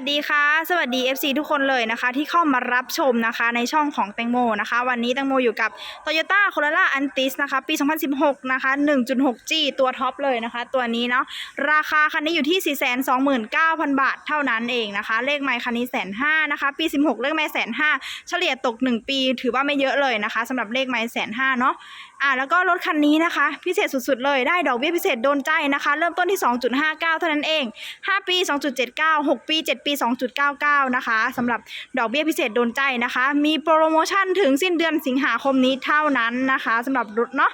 สดีค่ะ สวัสดี FC ทุกคนเลยนะคะ ที่เข้ามารับชมนะคะในช่องของแตงโมนะคะ วันนี้แตงโมอยู่กับ Toyota Corolla Antis นะคะ ปี 2016 นะคะ 1.6G ตัวท็อปเลยนะคะ ตัวนี้เนาะราคาคันนี้อยู่ที่ 429,000 บาทเท่านั้นเองนะคะ เลขไมค์คันนี้แสนห้านะคะ ปี 16 เลขไมค์แสนห้าเฉลี่ยตก 1 ปี ถือว่าไม่เยอะเลยนะคะสำหรับเลขไมค์แสนห้าเนาะ อ่าแล้วก็รถคันนี้นะคะ พิเศษสุดๆเลยได้ดอกเบี้ยพิเศษโดนใจนะคะ เริ่มต้นที่ 2.59 เท่านั้นเอง 5 ปี 2.79 6 ปี 7 ปี 2.99 นะคะสำหรับดอกเบี้ยพิเศษโดนใจนะคะ มีโปรโมชั่นถึงสิ้นเดือนสิงหาคมนี้เท่านั้นนะคะสำหรับรถเนาะ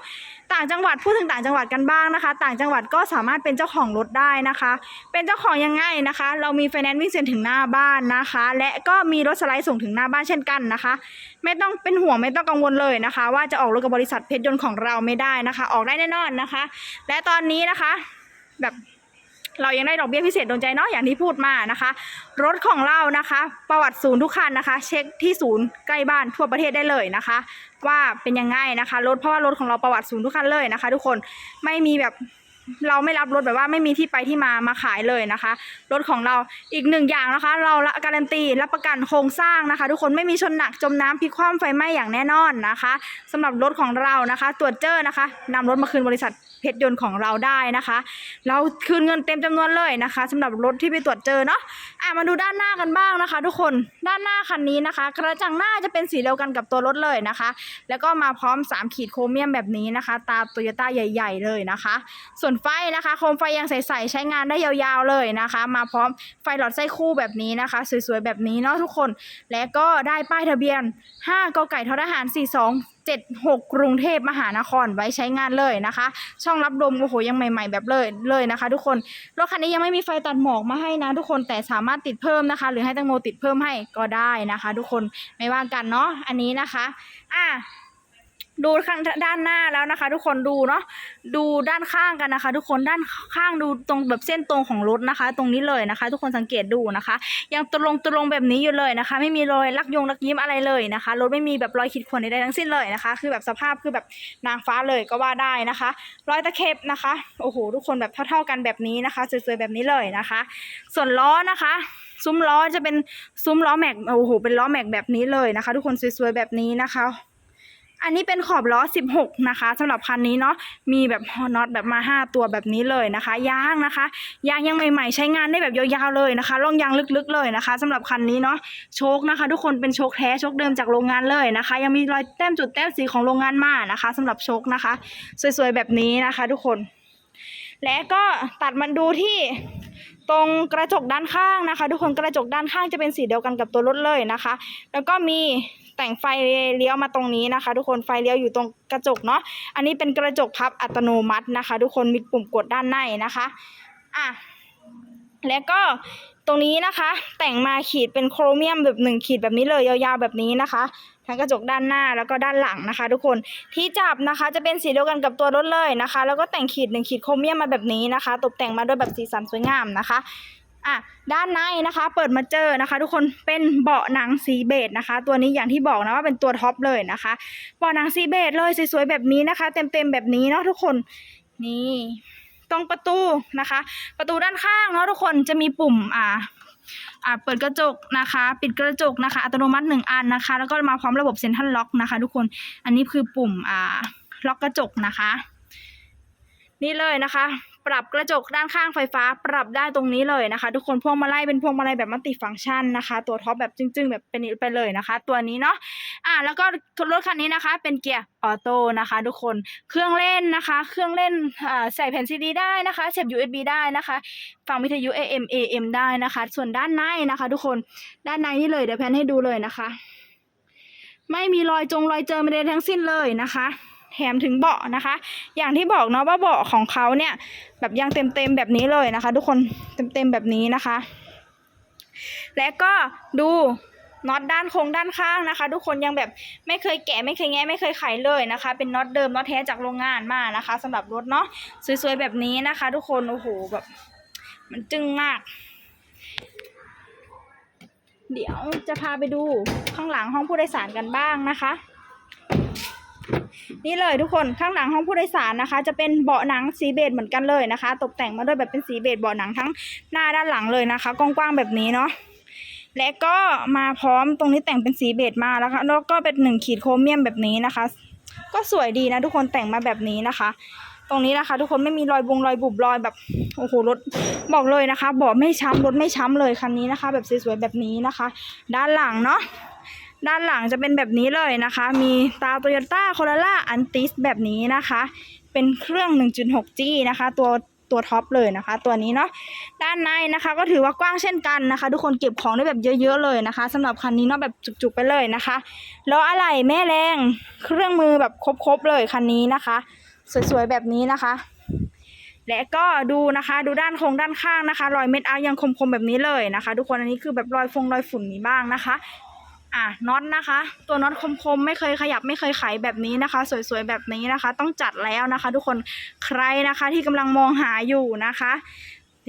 ต่างจังหวัดพูดถึงต่างจังหวัดกันบ้างนะคะ ต่างจังหวัดก็สามารถเป็นเจ้าของรถได้นะคะ เป็นเจ้าของยังไงนะคะ เรามีไฟแนนซ์วิ่งเซ็นถึงหน้าบ้านนะคะ และก็มีรถสไลด์ส่งถึงหน้าบ้านเช่นกันนะคะ ไม่ต้องเป็นห่วงไม่ต้องกังวลเลยนะคะ ว่าจะออกรถกับบริษัทเพชรยนต์ของเราไม่ได้นะคะ ออกได้แน่นอนนะคะ และตอนนี้นะคะแบบ เรายังได้ดอกเบี้ยพิเศษโดนใจเนาะอย่างที่พูดมานะคะ รถของเรานะคะ ประวัติศูนย์ทุกคันนะคะ เช็คที่ศูนย์ใกล้บ้านทั่วประเทศได้เลยนะคะ ว่าเป็นยังไงนะคะรถเพราะว่ารถของเราประวัติศูนย์ทุกคันเลยนะคะ ทุกคนไม่มีแบบ เราไม่รับรถแบบว่าไม่มีที่ไปที่มามาขายเลยนะคะ รถของเราอีกหนึ่งอย่างนะคะ เราละการันตีรับประกันโครงสร้างนะคะ ทุกคนไม่มีชนหนักจมน้ำพลิกคว่ำไฟไหม้อย่างแน่นอนนะคะสำหรับรถของเรานะคะ ตรวจเจอนะคะนำรถมาคืนบริษัทเพชรยนต์ของเราได้นะคะ เราคืนเงินเต็มจำนวนเลยนะคะสำหรับรถที่ไปตรวจเจอเนาะอะมาดูด้านหน้ากันบ้างนะคะ ทุกคนด้านหน้าคันนี้นะคะ กระจังหน้าจะเป็นสีเดียวกันกับตัวรถเลยนะคะ แล้วก็มาพร้อม 3 ขีดโครเมียมแบบนี้นะคะ ตาโตโยต้าใหญ่ ๆ เลยนะคะ ส่วนไฟนะคะ โคมไฟยังใสๆใช้งานได้ยาวๆเลยนะคะ มาพร้อมไฟหลอดไส้คู่แบบนี้นะคะ สวยๆแบบนี้เนาะทุกคน และก็ได้ป้ายทะเบียน 5กไก่ทอทหาร 42 76 กรุงเทพมหานครไว้ใช้งานเลยนะคะ ช่องรับลมโอ้โหยังใหม่ ๆ แบบเลยเลยนะคะ ทุกคนรถคันนี้ยังไม่มีไฟตัดหมอกมาให้นะ ทุกคนแต่สามารถติดเพิ่มนะคะ หรือให้ตังโมติดเพิ่มให้ก็ได้นะคะ ทุกคนไม่ว่ากันเนาะอันนี้นะคะ อะ ดูข้างด้านหน้าแล้วนะคะ ทุกคนดูเนาะดูด้านข้างกันนะคะ ทุกคนด้านข้างดูตรงแบบเส้นตรงของรถนะคะ ตรงนี้เลยนะคะ ทุกคนสังเกตดูนะคะ ยังตรงตรงแบบนี้อยู่เลยนะคะ ไม่มีรอยลักยงลักยิ้มอะไรเลยนะคะรถไม่มีแบบรอยขีดข่วนใดๆทั้งสิ้นเลยนะคะ คือแบบสภาพคือแบบนางฟ้าเลยก็ว่าได้นะคะ รอยตะเข็บนะคะโอ้โหทุกคนแบบเท่าๆกันแบบนี้นะคะสวยๆแบบนี้เลยนะคะ ส่วนล้อนะคะซุ้มล้อจะเป็นซุ้มล้อแม็กโอ้โหเป็นล้อแม็กแบบนี้เลยนะคะ ทุกคนสวยๆแบบนี้นะคะ อันนี้เป็นขอบล้อ 16 นะคะสำหรับคันนี้เนาะมีแบบน็อตแบบมา 5 ตัวแบบนี้เลยนะคะยางนะคะยางยังใหม่ ๆ ใช้งานได้แบบยาวๆเลยนะคะร่องยางลึกๆเลยนะคะสำหรับคันนี้เนาะโชคนะคะ ทุกคนเป็นโชคแท้โชคเดิมจากโรงงานเลยนะคะ ยังมีรอยแต้มจุดแต้มสีของโรงงานมานะคะสำหรับโชคนะคะ สวยๆแบบนี้นะคะ ทุกคน และก็ตัดมันดูที่ตรงกระจกด้านข้างนะคะ ทุกคนกระจกด้านข้างจะเป็นสีเดียวกันกับตัวรถเลยนะคะ แล้วก็มี แต่งไฟเลี้ยวมาตรงนี้นะคะ ทุกคนไฟเลี้ยวอยู่ตรงกระจกเนาะอันนี้เป็นกระจกพับอัตโนมัตินะคะ ทุกคนมีปุ่มกดด้านในนะคะอะแล้วก็ตรงนี้นะคะ แต่งมาขีดเป็นโครเมียมแบบหนึ่งขีดแบบนี้เลยยาวๆแบบนี้นะคะทั้งกระจกด้านหน้าแล้วก็ด้านหลังนะคะ ทุกคนที่จับนะคะจะเป็นสีเดียวกันกับตัวรถเลยนะคะ แล้วก็แต่งขีดหนึ่งขีดโครเมียมมาแบบนี้นะคะ ตกแต่งมาด้วยแบบสีสันสวยงามนะคะ อะด้านในนะคะ เปิดมาเจอนะคะ ทุกคนเป็นเบาะหนังสีเบจนะคะ ตัวนี้อย่างที่บอกนะว่าเป็นตัวท็อปเลยนะคะเบาะหนังสีเบจเลยสวยๆแบบนี้นะคะ เต็มๆแบบนี้เนาะทุกคนนี่ตรงประตูนะคะ ประตูด้านข้างเนาะทุกคนจะมีปุ่มอ่าอ่าเปิดกระจกนะคะ ปิดกระจกนะคะ อัตโนมัติหนึ่งอันนะคะ แล้วก็มาพร้อมระบบเซ็นทรัลล็อกนะคะ ทุกคนอันนี้คือปุ่มอ่าล็อกกระจกนะคะ นี่เลยนะคะ ปรับกระจกด้านข้างไฟฟ้า ปรับได้ตรงนี้เลยนะคะ ทุกคนพวงมาลัยเป็นพวงมาลัยแบบมัลติฟังก์ชันนะคะ ตัวท็อปแบบจึ้งๆ แบบเป็นไปเลยนะคะ ตัวนี้เนาะอ่าแล้วก็รถคันนี้นะคะ เป็นเกียร์ออโต้นะคะ ทุกคนเครื่องเล่นนะคะ เครื่องเล่นอ่าใส่แผ่นซีดีได้นะคะเสียบ USB ได้นะคะ ฟังวิทยุ AM AM ได้นะคะ ส่วนด้านในนะคะ ทุกคนด้านในนี่เลยเดี๋ยวแพนให้ดูเลยนะคะ ไม่มีรอยจงรอยเจอไม่ได้ทั้งสิ้นเลยนะคะ แถมถึงเบาะนะคะ อย่างที่บอกเนาะว่าเบาะของเขาเนี่ย แบบยังเต็มๆแบบนี้เลยนะคะ ทุกคนเต็มๆแบบนี้นะคะ และก็ดูน็อตด้านโครงด้านข้างนะคะ ทุกคนยังแบบไม่เคยแกะไม่เคยแงะไม่เคยไขเลยนะคะ เป็นน็อตเดิมน็อตแท้จากโรงงานมานะคะสำหรับรถเนาะสวยๆแบบนี้นะคะ ทุกคนโอ้โหแบบ มันจึ้งมาก เดี๋ยวจะพาไปดูข้างหลังห้องผู้โดยสารกันบ้างนะคะ นี่เลยทุกคนข้างหลังห้องผู้โดยสารนะคะ จะเป็นเบาะหนังสีเบจเหมือนกันเลยนะคะ ตกแต่งมาด้วยแบบเป็นสีเบจเบาะหนังทั้งหน้าด้านหลังเลยนะคะกว้างๆแบบนี้เนาะและก็มาพร้อมตรงนี้แต่งเป็นสีเบจมาแล้วค่ะแล้วก็เป็นหนึ่งขีดโครเมียมแบบนี้นะคะ ก็สวยดีนะทุกคนแต่งมาแบบนี้นะคะ ตรงนี้นะคะ ทุกคนไม่มีรอยบงรอยบุบรอยแบบโอ้โหรถบอกเลยนะคะเบอกไม่ช้ำรถไม่ช้ำเลยคันนี้นะคะ แบบสวยๆแบบนี้นะคะ ด้านหลังเนาะ ด้านหลังจะเป็นแบบนี้เลยนะคะ มีตาโตโยต้าโค r ล่าอันติสแบบนี้นะคะ เป็นเครื่อง 1.6G นะคะ ตัวตัวท็อปเลยนะคะ ตัวนี้เนาะด้านในนะคะ ก็ถือว่ากว้างเช่นกันนะคะ ทุกคนเก็บของได้แบบเยอะๆเลยนะคะสำหรับคันนี้เนาะแบบจุกๆไปเลยนะคะแล้วอะไหล่แม่แรงเครื่องมือแบบครบๆเลยคันนี้นะคะ สวยๆแบบนี้นะคะ และก็ดูนะคะดูด้านโครงด้านข้างนะคะรอยเม็ดอาร์ยังคมๆแบบนี้เลยนะคะ ทุกคนอันนี้คือแบบรอยฟงรอยฝุ่นมีบ้างนะคะ อะน็อตนะคะ ตัวน็อตคมๆ ไม่เคยขยับไม่เคยไขแบบนี้นะคะ สวยๆแบบนี้นะคะ ต้องจัดแล้วนะคะ ทุกคนใครนะคะที่กำลังมองหาอยู่นะคะ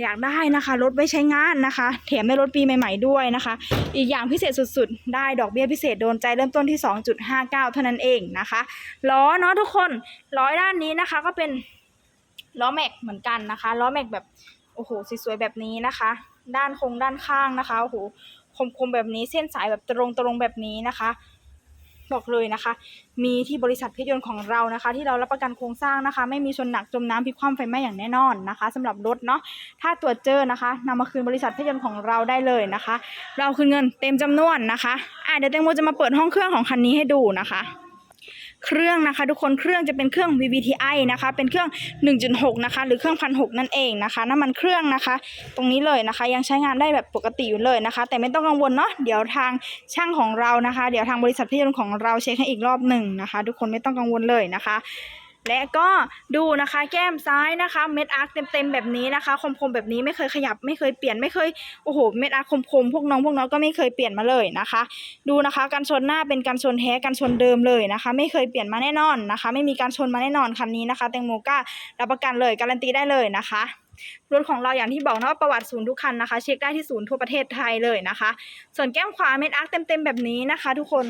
อยากได้นะคะรถไว้ใช้งานนะคะ แถมได้รถปีใหม่ ๆด้วยนะคะ อีกอย่างพิเศษสุดๆ ได้ดอกเบี้ยพิเศษโดนใจเริ่มต้นที่ 2.59 เท่านั้นเองนะคะล้อเนาะทุกคนล้อด้านนี้นะคะก็เป็นล้อแม็กเหมือนกันนะคะล้อแม็กแบบโอ้โหสวยๆแบบนี้นะคะ ด้านโครงด้านข้างนะคะโอ้โห คมๆแบบนี้เส้นสายแบบตรงๆแบบนี้นะคะบอกเลยนะคะ มีที่บริษัทเพชรยนต์ของเรานะคะ ที่เรารับประกันโครงสร้างนะคะ ไม่มีชนหนักจมน้ำพิความไฟไหม้อย่างแน่นอนนะคะสำหรับรถเนาะถ้าตรวจเจอนะคะนำมาคืนบริษัทเพชรยนต์ของเราได้เลยนะคะ เราคืนเงินเต็มจำนวนนะคะอะเดี๋ยวแตงโมจะมาเปิดห้องเครื่องของคันนี้ให้ดูนะคะ เครื่องนะคะ ทุกคนเครื่องจะเป็นเครื่อง VVTi นะคะ เป็นเครื่อง 1.6 นะคะ หรือเครื่องพันหนั่นเองนะคะน้ำมันเครื่องนะคะ ตรงนี้เลยนะคะ ยังใช้งานได้แบบปกติอยู่เลยนะคะ แต่ไม่ต้องกังวลเนาะเดี๋ยวทางช่างของเรานะคะ เดี๋ยวทางบริษัทพิจารณของเราเช็คให้อีกรอบหนึ่งนะคะ ทุกคนไม่ต้องกังวลเลยนะคะ และก็ดูนะคะแก้มซ้ายนะคะเม็ดอาร์คเต็มๆแบบนี้นะคะ คมๆแบบนี้ไม่เคยขยับไม่เคยเปลี่ยนไม่เคยโอ้โหเม็ดอาร์คคมๆพวกน้องพวกน้องก็ไม่เคยเปลี่ยนมาเลยนะคะ ดูนะคะการชนหน้าเป็นการชนแท้การชนเดิมเลยนะคะ ไม่เคยเปลี่ยนมาแน่นอนนะคะ ไม่มีการชนมาแน่นอนคันนี้นะคะแตงโมก้ารับประกันเลยการันตีได้เลยนะคะรถของเราอย่างที่บอกนะว่าประวัติศูนย์ทุกคันนะคะ เช็คได้ที่ศูนย์ทั่วประเทศไทยเลยนะคะ ส่วนแก้มขวาเม็ดอาร์คเต็มๆแบบนี้นะคะ ทุกคน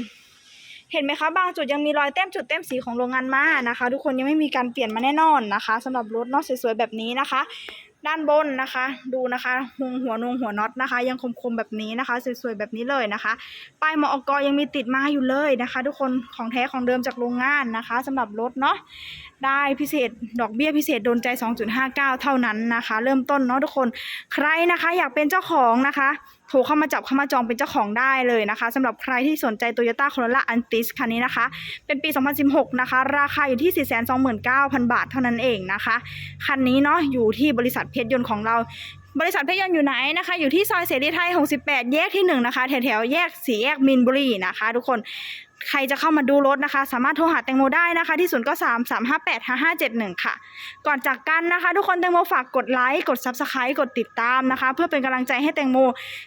เห็นไหมคะบางจุดยังมีรอยแต้มจุดแต้มสีของโรงงานมานะคะ ทุกคนยังไม่มีการเปลี่ยนมาแน่นอนนะคะสำหรับรถเนาะสวยๆแบบนี้นะคะ ด้านบนนะคะ ดูนะคะหงหัวนงหัวน็อตนะคะ ยังคมๆแบบนี้นะคะสวยๆแบบนี้เลยนะคะป้ายมอกอยังมีติดมาอยู่เลยนะคะ ทุกคนของแท้ของเดิมจากโรงงานนะคะสำหรับรถเนาะได้พิเศษดอกเบี้ยพิเศษโดนใจ 2.59 เท่านั้นนะคะ เริ่มต้นเนาะทุกคนใครนะคะ อยากเป็นเจ้าของนะคะ โทรเข้ามาจับเข้ามาจองเป็นเจ้าของได้เลยนะคะสำหรับใครที่สนใจ Toyota Corolla Altis คันนี้นะคะ เป็นปี 2016 นะคะ ราคาอยู่ที่ 429,000 บาทเท่านั้นเองนะคะ คันนี้เนาะอยู่ที่บริษัทเพชรยนต์ของเรา บริษัทเพชรยนต์อยู่ไหนนะคะ อยู่ที่ซอยเสรีไทย 68 แยกที่ 1 นะคะ แถวๆ แยกสี่แยกมินบุรีนะคะ ทุกคน ใครจะเข้ามาดูรถนะคะ สามารถโทรหาแตงโมได้นะคะ ที่0 9 3 3 5 8 5 5 7 1ค่ะ ก่อนจากกันนะคะ ทุกคนแตงโมฝากกดไลค์ กด Subscribe กดติดตามนะคะ เพื่อเป็นกำลังใจให้แตงโม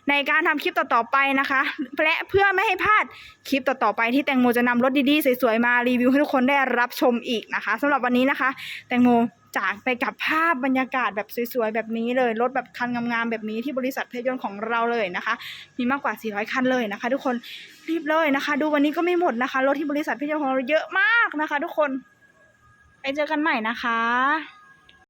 ในการทำคลิปต่อๆไปนะคะ และเพื่อไม่ให้พลาดคลิปต่อๆไปที่แตงโมจะนำรถดีๆสวยๆมารีวิวให้ทุกคนได้รับชมอีกนะคะสำหรับวันนี้นะคะ แตงโม จากไปกับภาพบรรยากาศแบบสวยๆ แบบนี้เลย รถแบบคันงามๆแบบนี้ที่บริษัทเพชรยนต์ของเราเลยนะคะ มีมากกว่า 400 คันเลยนะคะ ทุกคนรีบเลยนะคะ ดูวันนี้ก็ไม่หมดนะคะ รถที่บริษัทเพชรยนต์ของเราเยอะมากนะคะ ทุกคน ไปเจอกันใหม่นะคะ